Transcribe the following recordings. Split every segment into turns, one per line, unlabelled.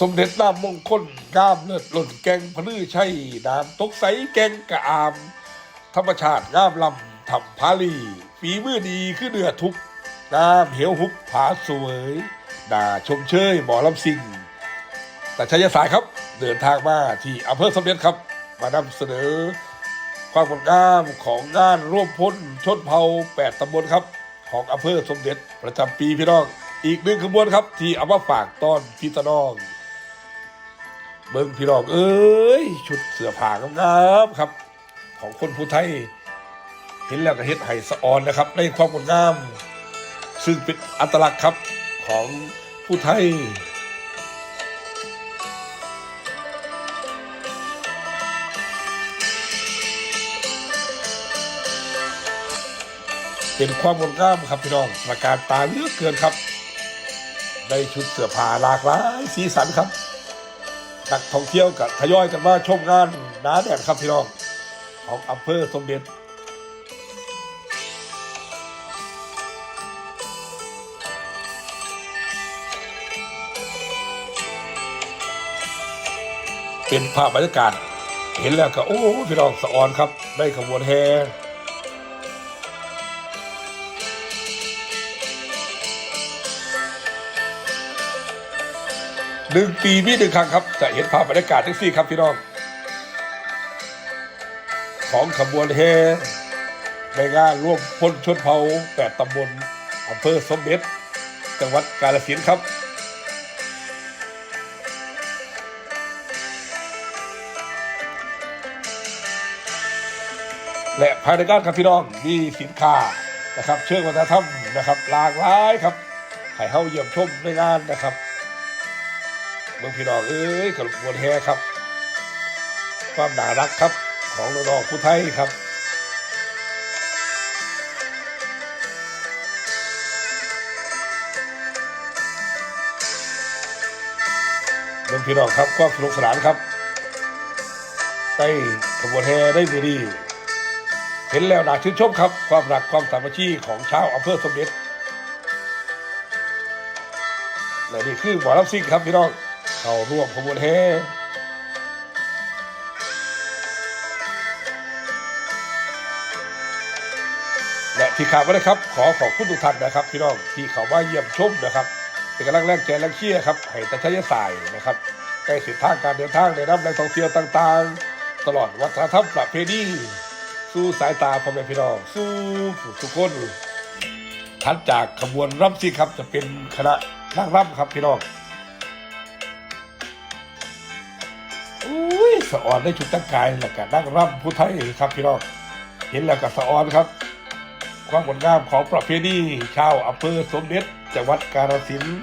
สมเด็จน้ำมงคลงามเลิศหล่นแกงพลือชัยน้ำตกใสแกงกะอาม ธรรมชาติงามลำทำพาลีฝีมือดีคือเนื้อทุกน้ำเหวหุบผาสวยด่าชมเชยหมอลำซิงแต่ชัยสายครับเดินทางมาที่อำเภอสมเด็จครับ มานำเสนอ ความงดงามของงานร่วมพ้นชนเผ่า8ตำบลครับ ของอำเภอสมเด็จประจำปีพี่น้อง อีกหนึ่งขบวนครับ ที่เอามาฝากตอนพี่ตะน้อง เบิ่งพี่น้องเอ้ยชุดเสื้อผ้างามครับ ของคนผู้ไทย เห็นแล้วก็เฮ็ดไห้สะออนนะครับในความงดงาม ซึ่งเป็นอัตลักษณ์ครับของผู้ไทยเป็นความงดงามครับพี่น้องประการตาเลือกเกินครับ ได้ชุดเสื้อผ้าหลากหลายสีสันครับ นักท่องเที่ยวกับทยอยกันมาชมงานหนาแดดครับพี่น้อง ของอำเภอสมเด็จเป็นภาพบรรยากาศ เห็นแล้วก็โอ้พี่น้องสะออนครับ ได้ขบวนแห่ หนึ่งปีมีหนึ่งครั้งครับ จะเห็นภาพบรรยากาศทั้งสี่ครับพี่น้อง ของขบวนแห่ในงานร่วมพลชนเผ่าแปดตำบลอำเภอสมเด็จ จังหวัดกาฬสินธุ์ครับและภายในงานครับพี่น้องมีสินค้านะครับ เชิงวัฒนธรรมนะครับหลากหลายครับให้เข้าเยี่ยมชมในงานนะครับ เมืองพี่น้องเอ้ยขบวนแห่ครับ ความน่ารักครับของน้องๆผู้ไทยครับเมืองพี่น้องครับความสนุกสนานครับได้ขบวนแห่ได้มือดีเห็นแล้วน่าชื่นชมครับ ความรักความสามัคคีของชาวอำเภอสมเด็จและนี่คือหมอลำซิ่งครับพี่น้อง เข้าร่วมขบวนแห่และที่ขาดไม่ได้ครับ ขอขอบคุณทุกท่านนะครับพี่น้องที่เขามาเยี่ยมชมนะครับเป็นกำลังแรงใจแรงเชียร์ครับให้ตาชัยสายนะครับใกล้สินทางการเดินทางในน้ำแหล่งท่องเที่ยวต่างๆ ตลอดวัฒนธรรมประเพณีสู่สายตาพ่อแม่พี่น้องสู่ทุกคนทัดจากขบวนรำซิ่งครับจะเป็นคณะนั่งรำครับพี่น้อง สะออนได้ชุดตั้งกายแล้วก็นั่งรำผู้ไทยครับพี่น้องเห็นแล้วก็สะออนครับ ความงดงามของประเพณีชาวอำเภอสมเด็จจังหวัดกาฬสินธุ์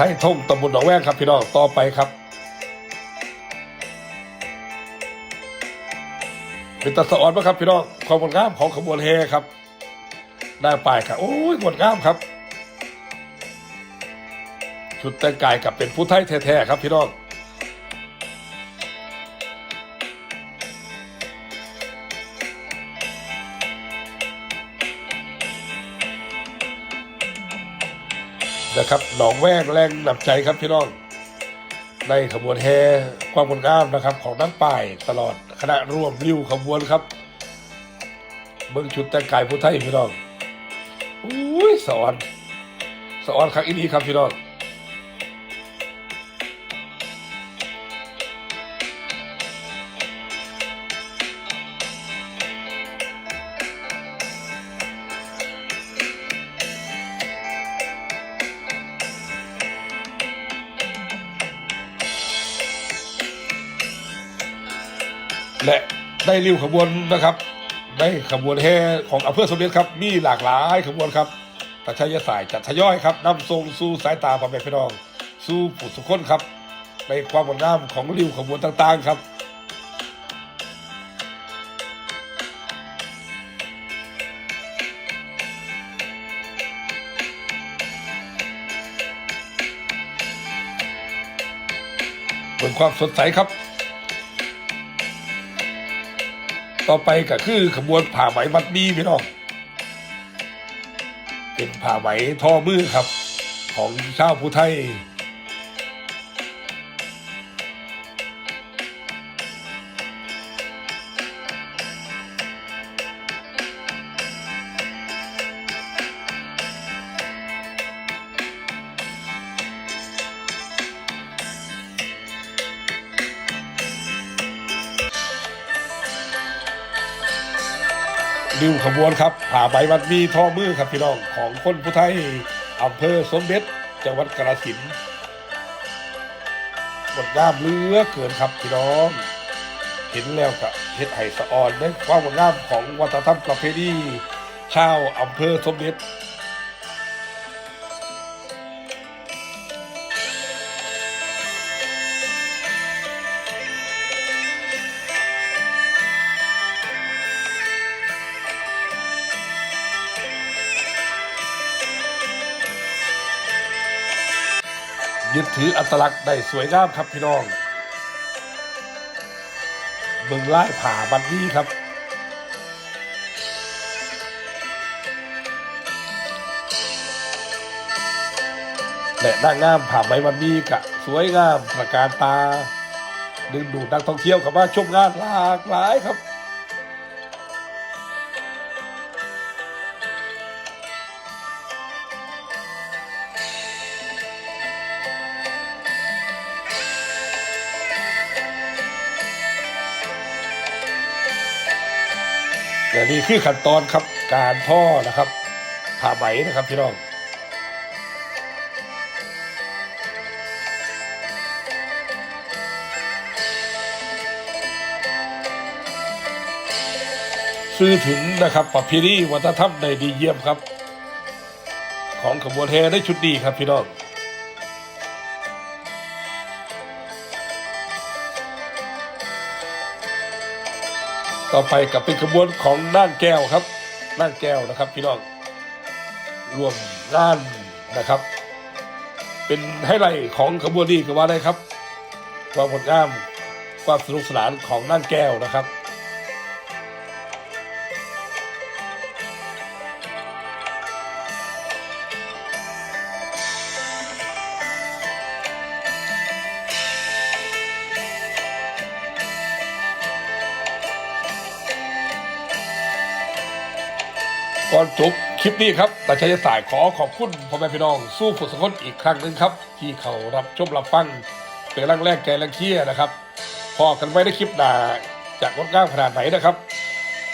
ไทยทงตำบลหนองแวงครับพี่น้องต่อไปครับเป็นตะสะออนปะครับพี่น้องความงดงามของขบวนแห่ครับ ได้ไปครับโอ้ยงดงามครับ ชุดแต่งกายกับเป็นผู้ไทยแท้ๆครับพี่น้อง นะครับหนองแวกแรงหนับใจครับพี่น้อง ในขบวนแห่ความงดงามนะครับ ของนักป่ายตลอดคณะร่วมริ้วขบวนครับเบิ้งชุดแต่งกายผู้ไทยพี่น้องอุ้ยสอนสอนครั้งอีนี้ครับพี่น้อง และได้ริ้วขบวนนะครับ ได้ขบวนแห่ของอำเภอสมเด็จครับ มีหลากหลายขบวนครับตาชัยสายจัดทยอยครับนำทรงสู่สายตาพ่อแม่พี่น้อง สู่ผู้สุขคนครับ ในความงดงามของริ้วขบวนต่างๆครับบนความสดใสครับ ต่อไปก็คือขบวนผ่าไหมมัดมีพี่น้องเป็นผ่าไหมท่อมือครับ ของชาวผู้ไทย ริ้วขบวนครับผ่าใบวัดมีทอมือครับพี่น้องของคนผู้ไทยอำเภอสมเด็จจังหวัดกาฬสินธุ์ดงามเลือเกินครับพี่น้อง เห็นแล้วกับเฮ็ดไห่สะออนในความงดงามของวัฒนธรรมประเพณีชาวอำเภอสมเด็จ ยึดถืออัตลักษณ์ได้สวยงามครับพี่น้องเมืองไล่ผ่าบันนี้ครับและนางงามผ่าไหมวันนี้กะสวยงามประการตา ดึงดูดนักท่องเที่ยวเข้ามาชมงานหลากหลายครับ นี่คือขั้นตอนครับการท่อนะครับผ่าไหมนะครับพี่น้องซื้อถึงนะครับประเพณีวัฒนธรรมในดีเยี่ยมครับ ของขบวนแห่ได้ชุดดีครับพี่น้อง ต่อไปกับเป็นขบวนของน่านแก้วครับน่านแก้วนะครับพี่น้องรวมงานนะครับ เป็นไฮไลท์ของขบวนนี้ก็ว่าได้ครับ ความงดงามความสนุกสนานของน่านแก้วนะครับ ก่อนจบคลิปนี้ครับตาชัยสายขอขอบคุณพ่อแม่พี่น้อง สู้ผู้สงคนอีกครั้งหนึ่งครับ ที่เขารับชมรับฟังเป็นร่างแรกแกแรงเคียนะครับพอกันไว้ในคลิปหน้าจากงดงามขนาดไหนนะครับ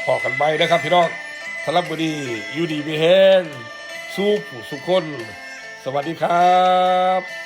พอกันไว้นะครับพี่น้องสำหรับบุรียูดีมีแห้งสู้ผู้สุขคน สวัสดีครับ